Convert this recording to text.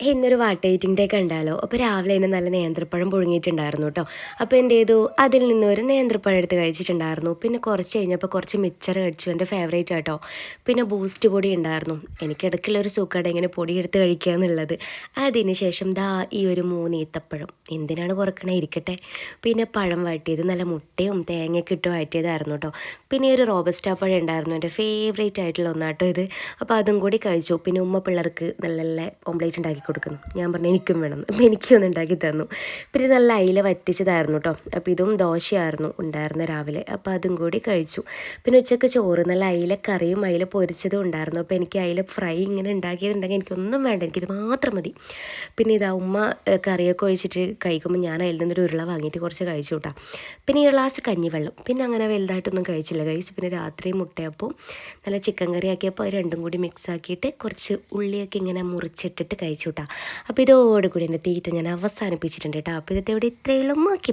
ഇന്നൊരു വാട്ടേറ്റിംഗ് ഡേ കണ്ടാലോ? അപ്പോൾ രാവിലെ തന്നെ നല്ല നേന്ത്രപ്പഴം പുഴുങ്ങിയിട്ടുണ്ടായിരുന്നു കേട്ടോ. അപ്പോൾ എന്റെ ചെയ്തു? അതിൽ നിന്ന് ഒരു നേന്ത്രപ്പഴം എടുത്ത് കഴിച്ചിട്ടുണ്ടായിരുന്നു. പിന്നെ കുറച്ച് കഴിഞ്ഞപ്പോൾ കുറച്ച് മിച്ചർ കഴിച്ചു എന്റെ ഫേവറേറ്റ് ആട്ടോ. പിന്നെ ബൂസ്റ്റ് പൊടി ഉണ്ടായിരുന്നു. എനിക്ക് എനിക്കിടയ്ക്കുള്ള ഒരു സുഖമാണ് ഇങ്ങനെ പൊടി എടുത്ത് കഴിക്കുക എന്നുള്ളത്. അതിന് ശേഷം ദാ ഈ ഒരു മൂന്ന് ഈത്തപ്പഴം. എന്തിനാണ് കുറക്കണേ? ഇരിക്കട്ടെ. പിന്നെ പഴം വാട്ടിയത് നല്ല മുട്ടയും തേങ്ങയൊക്കെ ഇട്ട് വാറ്റിയതായിരുന്നു കേട്ടോ. പിന്നെ ഒരു റോബസ്റ്റാ പഴം ഉണ്ടായിരുന്നു. എന്റെ ഫേവറേറ്റ് ആയിട്ടുള്ള ഒന്നാട്ടോ ഇത്. അപ്പോൾ അതും കൂടി കഴിച്ചു. പിന്നെ ഉമ്മ പിള്ളേർക്ക് നല്ല നല്ല ഓംപ്ലേറ്റ് ഉണ്ടാക്കി കൊടുക്കുന്നു. ഞാൻ പറഞ്ഞു എനിക്കും വേണം. അപ്പം എനിക്കൊന്ന് ഉണ്ടാക്കി തന്നു. പിന്നെ നല്ല അയില വറ്റിച്ചതായിരുന്നു കേട്ടോ അപ്പോൾ ഇതും ദോശയായിരുന്നു ഉണ്ടായിരുന്ന രാവിലെ. അപ്പോൾ അതും കൂടി കഴിച്ചു. പിന്നെ ഉച്ചയ്ക്ക് ചോറ് നല്ല അയില കറിയും അയില പൊരിച്ചതും ഉണ്ടായിരുന്നു. അപ്പോൾ എനിക്ക് അയില ഫ്രൈ ഇങ്ങനെ ഉണ്ടാക്കിയതുണ്ടെങ്കിൽ എനിക്കൊന്നും വേണ്ട. എനിക്കിത് മാത്രം മതി. പിന്നെ ഇതാ ഉമ്മ കറിയൊക്കെ ഒഴിച്ചിട്ട് കഴിക്കുമ്പോൾ ഞാൻ അതിൽ നിന്നൊരു ഉരുള വാങ്ങിയിട്ട് കുറച്ച് കഴിച്ചു കേട്ടോ പിന്നെ ഈ ഗ്ലാസ് കഞ്ഞിവെള്ളം. പിന്നെ അങ്ങനെ വലുതായിട്ടൊന്നും കഴിച്ചില്ല. കഴിച്ച് പിന്നെ രാത്രി മുട്ടയപ്പോൾ നല്ല ചിക്കൻ കറി ആക്കിയപ്പോൾ അത് രണ്ടും കൂടി മിക്സ് ആക്കിയിട്ട് കുറച്ച് ഉള്ളിയൊക്കെ ഇങ്ങനെ മുറിച്ചിട്ടിട്ട് കഴിച്ചു കേട്ടോ. അപ്പോൾ ഇതോടുകൂടി എന്റെ തീറ്റ ഞാൻ അവസാനിപ്പിച്ചിട്ടുണ്ട് കേട്ടോ. അപ്പോൾ ഇതത്തെ ഇവിടെ ഇത്രയുള്ള മാക്കി